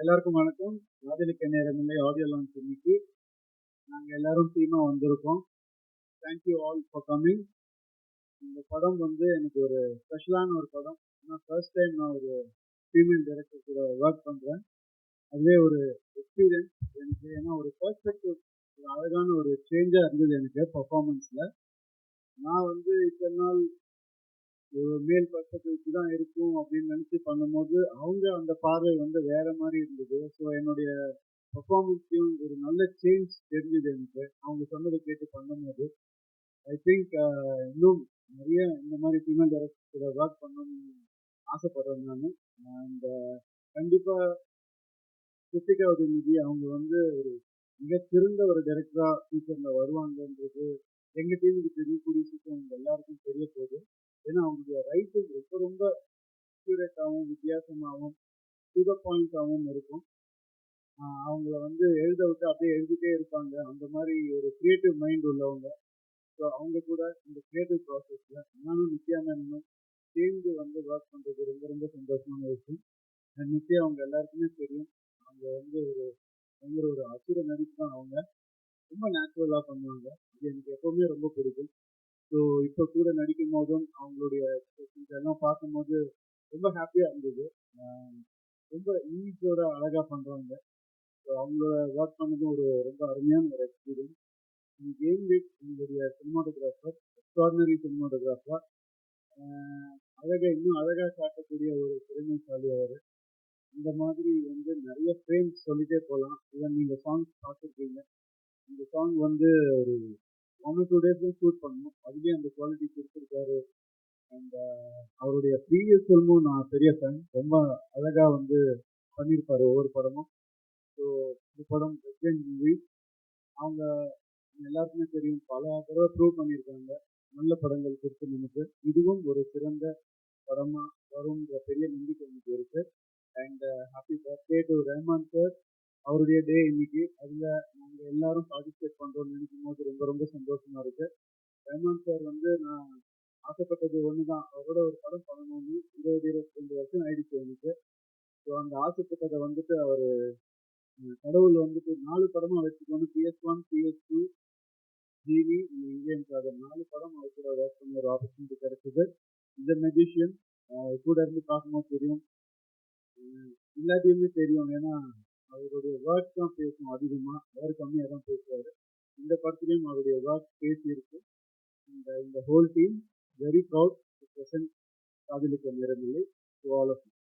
எல்லாருக்கும் வணக்கம். காதலிக்க நேரமில்லை. ஆடியோ லான்ச் இன்னைக்கு நாங்கள் எல்லாரும் டீமாக வந்திருக்கோம். தேங்க்யூ ஆல் ஃபார் கம்மிங் இந்த படம் வந்து எனக்கு ஒரு ஸ்பெஷலான ஒரு படம். நான் ஃபர்ஸ்ட் டைம் நான் ஒரு ஃபீமேல் டைரக்டர் கூட ஒர்க் பண்ணுறேன் அதுவே ஒரு எக்ஸ்பீரியன்ஸ் எனக்கு. ஏன்னா ஒரு பர்ஸ்பெக்டிவ் ஒரு அழகான ஒரு சேஞ்சாக இருந்தது எனக்கு பர்ஃபார்மன்ஸில் நான் வந்து இத்தனை நாள் மேல் பர்ஸ்பெக்டிவ் தான் இருக்கும் அப்படின்னு நினச்சி பண்ணும்போது அவங்க அந்த பார்வை வந்து வேற மாதிரி இருந்தது. ஸோ என்னுடைய பர்ஃபார்மன்ஸ்லையும் ஒரு நல்ல சேஞ்ச் தெரிஞ்சது எனக்கு. அவங்க சொன்னதை கேட்டு பண்ணும்போது ஐ திங்க் uh, இன்னும் நிறைய இந்த மாதிரி ஃபீமேல் டேரக்டர் ஒர்க் பண்ணணும்னு ஆசைப்படுறேன் நான். அண்ட் கண்டிப்பாக கிருத்திகா உதயநிதி அவங்க வந்து ஒரு மிகச்சிறந்த ஒரு டேரக்டராக ஃபியூச்சரில் வருவாங்கன்றது எங்கள் டீமுக்கு தெரியக்கூடிய சீக்கிரம் அவங்க எல்லாருக்கும் தெரிய போகுது ஏன்னா அவங்களுடைய ரைட்டிங் ரொம்ப ரொம்ப அக்யூரேட்டாகவும் வித்தியாசமாகவும் டு பாயிண்ட்டாகவும் இருக்கும். அவங்கள வந்து எழுத விட்டு அப்படியே எழுதிட்டே இருப்பாங்க. அந்த மாதிரி ஒரு கிரியேட்டிவ் மைண்ட் உள்ளவங்க. ஸோ அவங்க கூட இந்த கிரியேட்டிவ் ப்ராசஸில் நானும் நித்யானந்தனும் சேர்ந்து வந்து ஒர்க் பண்ணுறது ரொம்ப ரொம்ப சந்தோஷமான விஷயம். அண்ட் நித்யா அவங்க எல்லாருக்குமே தெரியும். அவங்க வந்து ஒரு பயங்கர ஒரு அசுர நடிப்பு தான் அவங்க. ரொம்ப நேச்சுரலாக பண்ணுவாங்க. அது எனக்கு எப்போவுமே ரொம்ப பிடிக்கும். ஸோ இப்போ கூட நடிக்கும் போதும் அவங்களுடைய எக்ஸ்பிரஷன்ஸ் எல்லாம் பார்க்கும்போது ரொம்ப ஹாப்பியாக இருந்தது. ரொம்ப ஈஸியோட அழகாக பண்ணுறாங்க ஸோ அவங்களோட ஒர்க் பண்ணதும் ஒரு ரொம்ப அருமையான ஒரு எக்ஸ்பீரியன்ஸ் கேம் வீக் எங்களுடைய சினிமாட்டோகிராஃபர் எக்ஸ்ட்ராடினரி சினிமாட்டோகிராஃபர் அழகாக இன்னும் அழகாக காட்டக்கூடிய ஒரு திறமைசாலி அவர். இந்த மாதிரி வந்து நிறைய ஃப்ரேம்ஸ் சொல்லிட்டே போகலாம் இல்லை நீங்கள் சாங்ஸ் பார்த்துருக்கீங்க. இந்த சாங் வந்து ஒரு ஒன் டூ டேஸ்ல ஷூட் பண்ணணும். அதுலேயும் அந்த குவாலிட்டி கொடுத்துருக்காரு. அண்ட் அவருடைய ப்ரீவியஸ் ஃபில்மும் நான் பெரிய ஃபேன் ரொம்ப அழகாக வந்து பண்ணியிருப்பாரு ஒவ்வொரு படமும். ஸோ இந்த படம் ரெஜென்ட் மூவி அவங்க எல்லாருக்குமே தெரியும். பல தடவை ப்ரூவ் பண்ணியிருக்காங்க. நல்ல படங்கள் கொடுத்து நமக்கு. இதுவும் ஒரு சிறந்த படமாக வரும்ன்ற பெரிய நம்பிக்கை எனக்கு இருக்குது and happy birthday to Rahman sir அவருடைய டே இன்னைக்கு. அதில் நாங்கள் எல்லாரும் பார்ட்டிசிபேட் பண்ணுறோம்னு நினைக்கும் போது ரொம்ப ரொம்ப சந்தோஷமா இருக்கு. ரஹ்மான் சார் வந்து நான் ஆசைப்பட்டது ஒன்று தான் அவரோட ஒரு படம் பண்ணணும்னு இருபது இருபத்தி ரெண்டு வருஷம் ஆயிடுச்சு எனக்கு. ஸோ அந்த ஆசைப்பட்டதை வந்துட்டு அவர் கடவுள் வந்துட்டு நாலு படமாக வச்சுக்கணும் PS one PS two GV Indian Sadar நாலு படம் அவர் கூட ஒர்க் பண்ண ஒரு ஆப்பர்ச்சுனிட்டி கிடைச்சது. இந்த மெஜிஷியன் கூட இருந்து பார்க்கும்போது தெரியும். எல்லாத்தையுமே தெரியும். ஏன்னா அவருடைய ஒர்க் தான் பேசும் அதிகமாக அவர் கம்மியாக தான் பேசுவார். இந்த படத்துலையும் அவருடைய ஒர்க் பேசியிருக்கு. இந்த இந்த whole team very proud to present Kaduli Kandiram to all of you.